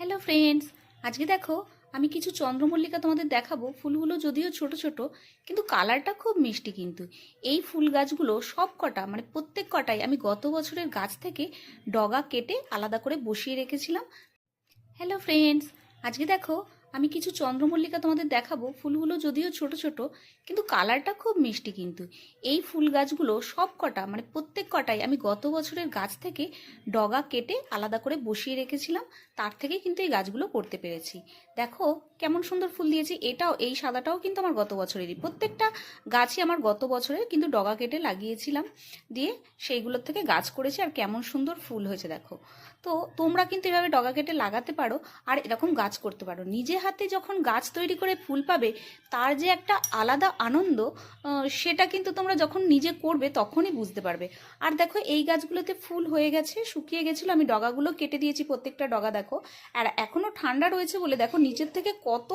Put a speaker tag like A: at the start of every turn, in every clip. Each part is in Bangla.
A: হ্যালো ফ্রেন্ডস আজকে দেখো, আমি কিছু চন্দ্রমল্লিকা তোমাদের দেখাবো। ফুলগুলো যদিও ছোট ছোট, কিন্তু কালারটা খুব মিষ্টি কিন্তু। এই ফুল গাছগুলো সব কটা মানে প্রত্যেক কটাই আমি গত বছরের গাছ থেকে ডগা কেটে আলাদা করে বসিয়ে রেখেছিলাম। হ্যালো ফ্রেন্ডস আজকে দেখো আমি কিছু চন্দ্রমল্লিকা তোমাদের দেখাবো, ফুলগুলো যদিও ছোট ছোট, কিন্তু কালারটা খুব মিষ্টি কিন্তু। এই ফুল গাছগুলো সব কটা মানে প্রত্যেক কটাই আমি গত বছরের গাছ থেকে ডগা কেটে আলাদা করে বসিয়ে রেখেছিলাম, তার থেকে কিন্তু এই গাছগুলো করতে পেরেছি। দেখো, কেমন সুন্দর ফুল দিয়েছি, এটাও, এই সাদাটাও কিন্তু আমার গত বছরেরই। প্রত্যেকটা গাছই আমার গত বছরের কিন্তু ডগা কেটে লাগিয়েছিলাম, দিয়ে সেইগুলোর থেকে গাছ করেছি, আর কেমন সুন্দর ফুল হয়েছে, দেখো। তো তোমরা কিন্তু এভাবে ডগা কেটে লাগাতে পারো, আর এরকম গাছ করতে পারো। নিজে হাতে যখন গাছ তৈরি করে ফুল পাবে, তার যে একটা আলাদা আনন্দ সেটা কিন্তু তোমরা যখন নিজে করবে তখনই বুঝতে পারবে। আর দেখো, এই গাছগুলোতে ফুল হয়ে গেছে, শুকিয়ে গেছিল, আমি ডগাগুলো কেটে দিয়েছি, প্রত্যেকটা ডগা দেখো। আর এখনও ঠান্ডা রয়েছে বলে দেখো, নিচের থেকে কত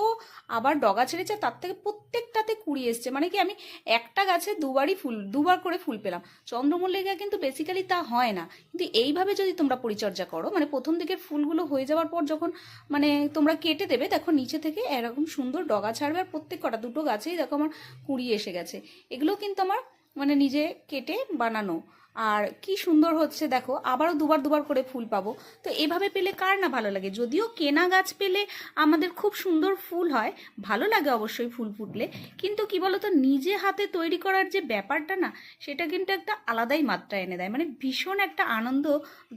A: আবার ডগা ছেড়েছে, তার থেকে প্রত্যেকটাতে কুড়ি এসছে। মানে কি, আমি একটা গাছে দুবারই ফুল, দুবার করে ফুল পেলাম। চন্দ্রমল্লিকা কিন্তু বেসিক্যালি তা হয় না। কিন্তু এইভাবে যদি তোমরা পরিচর্যা করো মানে প্রথম দিকের ফুলগুলো হয়ে যাওয়ার পর যখন মানে তোমরা কেটে দেবে, দেখো নিচে থেকে এরকম সুন্দর ডগা ছাড়বে আর প্রত্যেক কটা দুটো গাছেই দেখো আমার কুড়ি এসে গেছে। এগুলো কিন্তু আমার মানে নিজে কেটে বানানো। আর কি সুন্দর হচ্ছে দেখো, আবারও দুবার দুবার করে ফুল পাবো। তো এভাবে পেলে কার না ভালো লাগে? যদিও কেনা গাছ পেলে আমাদের খুব সুন্দর ফুল হয়, ভালো লাগে অবশ্যই ফুল ফুটলে। কিন্তু কি বলতো, নিজে হাতে তৈরি করার যে ব্যাপারটা না, সেটা কিন্তু একটা আলাদাই মাত্রা এনে দেয়। মানে ভীষণ একটা আনন্দ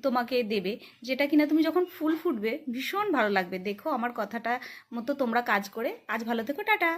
A: তোমাকে দেবে, যেটা কিনা তুমি যখন ফুল ফুটবে, ভীষণ ভালো লাগবে। দেখো আমার কথাটা মতো তোমরা কাজ করে, আজ ভালো থেকো, টাটা।